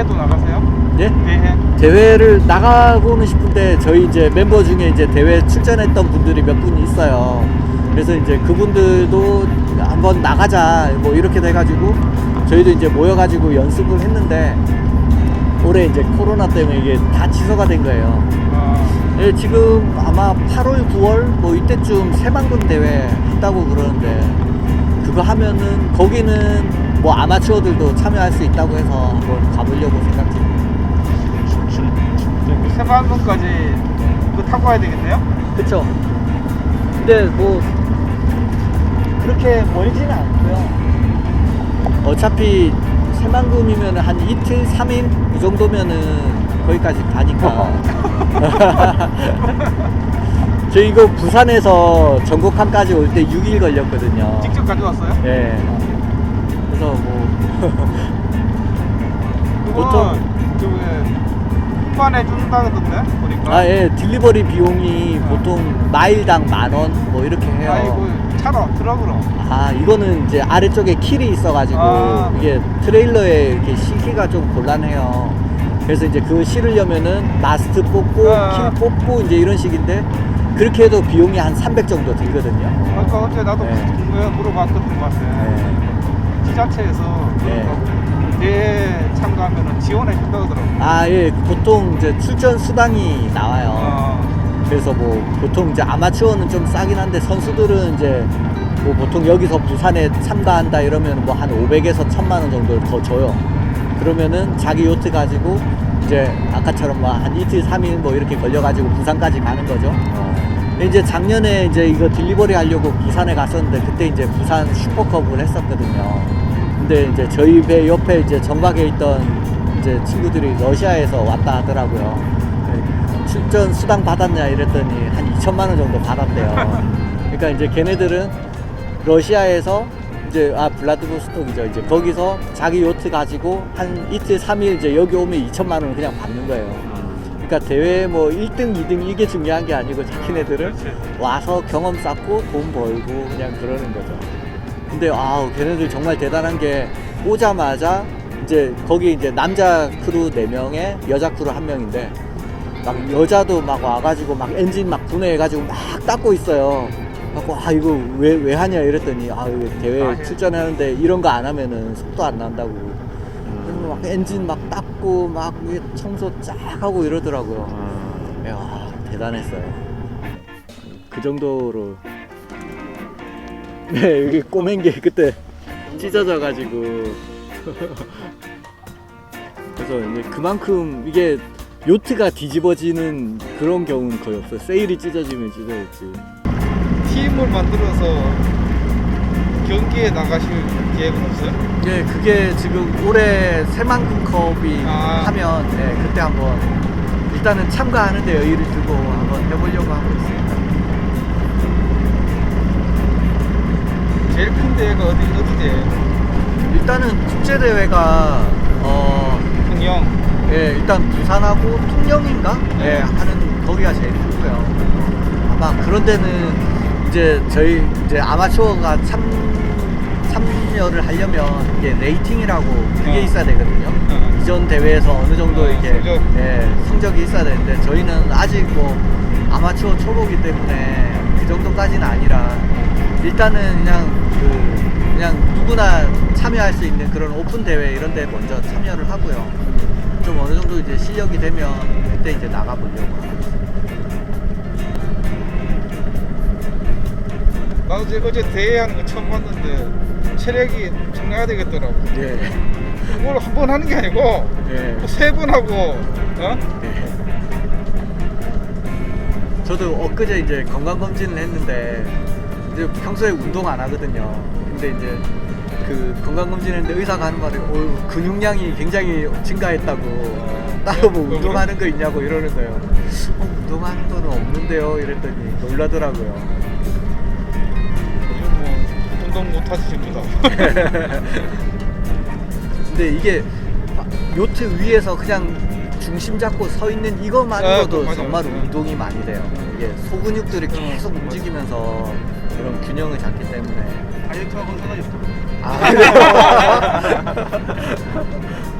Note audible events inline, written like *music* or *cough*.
대회도 나가세요? 예? 대회? 대회를 나가고는 싶은데 저희 이제 멤버 중에 이제 대회 출전했던 분들이 몇 분 있어요. 그래서 이제 그분들도 한번 나가자 뭐 이렇게 돼가지고 저희도 이제 모여가지고 연습을 했는데 올해 이제 코로나 때문에 이게 다 취소가 된 거예요. 어, 예, 지금 아마 8월, 9월 뭐 이때쯤 새만금 대회 있다고 그러는데 그거 하면은 거기는 뭐 아마추어들도 참여할 수 있다고 해서 한번 가보려고 생각 중입니다. 저기 새만금까지 이거 타고 가야 되겠네요? 그쵸. 근데 뭐 그렇게 멀지는 않고요. 어차피 새만금이면 한 이틀, 삼일이 정도면은 거기까지 가니까. *laughs* *laughs* 저 이거 부산에서 전국항까지 올 때 6일 걸렸거든요. 직접 가져왔어요? 예. 그래서 뭐 *laughs* 그거 보통- 저기 후반에 준다 그던데 보니까 아 예, 딜리버리 비용이 보통 마일당 만 원 뭐 이렇게 해요. 아이고 차로 트럭으로 아 이거는 이제 아래쪽에 킬이 있어가지고 아. 이게 트레일러에 이렇게 실기가 좀 곤란해요. 그래서 이제 그거 실으려면은 마스트 뽑고 아. 킬 뽑고 이제 이런 식인데 그렇게 해도 비용이 한 300 정도 들거든요. 아까 어제 나도 네. 그거 물어봤거든 봤어요 네. 지자체에서 네. 그거 대회 참가하면 지원해 준다 그러더라고 아 예, 보통 이제 출전 수당이 나와요. 어. 그래서 뭐 보통 이제 아마추어는 좀 싸긴 한데 선수들은 이제 뭐 보통 여기서 부산에 참가한다 이러면 뭐 한 500에서 1000만 원 정도를 더 줘요. 그러면은 자기 요트 가지고 이제 아까처럼 뭐 한 이틀, 삼일 뭐 이렇게 걸려 가지고 부산까지 가는 거죠. 이제 작년에 이제 이거 딜리버리 하려고 부산에 갔었는데 그때 이제 부산 슈퍼컵을 했었거든요. 근데 이제 저희 배 옆에 이제 정박에 있던 이제 친구들이 러시아에서 왔다 하더라고요. 네, 출전 수당 받았냐 이랬더니 한 2천만 원 정도 받았대요. 그러니까 이제 걔네들은 러시아에서 이제 아 블라디보스톡이죠. 이제 거기서 자기 요트 가지고 한 이틀 삼일 이제 여기 오면 2천만 원을 그냥 받는 거예요. 그러니까 대회 뭐 1등, 2등 이게 중요한 게 아니고 자기네들은. 와서 경험 쌓고 돈 벌고 그냥 그러는 거죠. 근데 아우 걔네들 정말 대단한 게 오자마자 이제 거기 이제 남자 크루 4명에 여자 크루 1명인데 막 여자도 막 와가지고 막 엔진 막 분해해가지고 막 닦고 있어요. 갖고 아 이거 왜 왜 하냐 이랬더니 아 이거 대회 아, 예. 출전하는데 이런 거 안 하면은 속도 안 난다고. 막 엔진 막 닦고 막 이게 청소 쫙 하고 이러더라고요. 야 대단했어요. 그 정도로 네 여기 꼬맨 게 그때 찢어져 가지고 *laughs* 그래서 이제 그만큼 이게 요트가 뒤집어지는 그런 경우는 거의 없어요. 세일이 찢어지면 찢어졌지. 팀을 만들어서 경기에 나가실 계획은 없어요? 예, 그게 지금 올해 새만금컵이 아. 하면 네, 그때 한번 일단은 참가하는 데 여유를 두고 한번 해보려고 하고 있습니다. 제일 큰 대회가 어디 어디지? 일단은 국제 대회가 어 흥영 예, 일단 부산하고 통영인가? 예, 하는 거기가 제일 크고요. 아마 그런 데는 이제 저희 이제 아마추어가 참 참여를 하려면 이게 레이팅이라고 그게 어. 있어야 되거든요. 어. 이전 대회에서 어느 정도 어, 이게 성적. 예, 성적이 있어야 되는데 저희는 아직 뭐 아마추어 초보기 때문에 그 정도까지는 아니라 일단은 그냥 그 그냥 누구나 참여할 수 있는 그런 오픈 대회 이런 데 먼저 참여를 하고요. 좀 어느 정도 이제 실력이 되면 그때 이제 나가 보려고 하고 있어요. 나도 이제 어제 대회 하는 거 처음 봤는데 체력이 엄청나야 되겠더라고 예. 그걸 한 번 하는 게 아니고 예. 세 번 하고 어? 예. 저도 엊그제 이제 건강검진을 했는데 이제 평소에 운동 안 하거든요. 근데 이제 그 건강검진 했는데 의사가 하는 말이 어, 근육량이 굉장히 증가했다고 따로 뭐왜 운동하는 거 있냐고 이러는 거예요. 어, 운동하는 거는 없는데요 이랬더니 놀라더라고요. 운동 못 하십니다 *laughs* 근데 이게 요트 위에서 그냥 중심 잡고 서 있는 아, 이것만으로도 그, 맞아요. 정말 네. 운동이 많이 돼요. 이게 소근육들이 계속 맞아요. 움직이면서 그런 균형을 잡기 때문에. 다이어트하고 상관이 아, 그래요? *laughs*